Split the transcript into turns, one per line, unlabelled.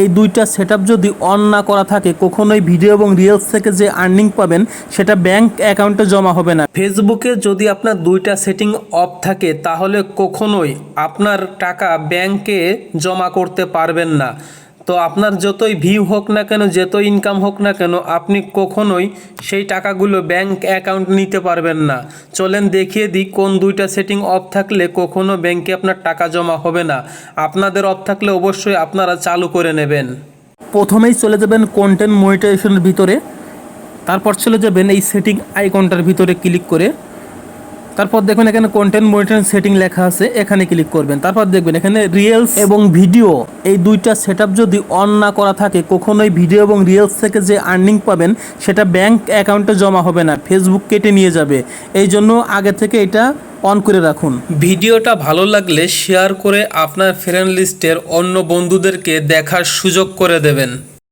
এই দুইটা সেট যদি অন না করা থাকে, কখনোই ভিডিও এবং রিলস থেকে যে আর্নিং পাবেন, সেটা ব্যাংক অ্যাকাউন্টে জমা হবে না। ফেসবুকে যদি আপনার দুইটা সেটিং অফ থাকে, তাহলে কখনোই আপনার টাকা ব্যাংকে জমা করতে পারবেন না। তো আপনার যতই ভিউ হোক না কেন, যতই ইনকাম হোক না কেন, আপনি কখনোই সেই টাকাগুলো ব্যাংক অ্যাকাউন্ট নিতে পারবেন না। চলেন দেখিয়ে দিই কোন দুইটা সেটিং অফ থাকলে কখনো ব্যাংকে আপনার টাকা জমা হবে না। আপনাদের অফ থাকলে অবশ্যই আপনারা চালু করে নেবেন। প্রথমেই চলে যাবেন কন্টেন্ট মনিটাইজেশনের ভিতরে। তারপর চলে যাবেন এই সেটিং আইকনটার ভিতরে ক্লিক করে। তারপর দেখবেন এখানে কন্টেন্ট মনিটরিং সেটিং লেখা আছে, এখানে ক্লিক করবেন। তারপর দেখবেন এখানে রিয়েলস এবং ভিডিও এই দুইটা সেটআপ যদি অন না করা থাকে, কখনোই ভিডিও এবং রিয়েলস থেকে যে আর্নিং পাবেন, সেটা ব্যাংক অ্যাকাউন্টে জমা হবে না ফেসবুক কেটে নিয়ে যাবে। এই জন্য আগে থেকে এটা অন করে রাখুন। ভিডিওটা ভালো লাগলে শেয়ার করে আপনার ফ্রেন্ড লিস্টের অন্য বন্ধুদেরকে দেখার সুযোগ করে দেবেন।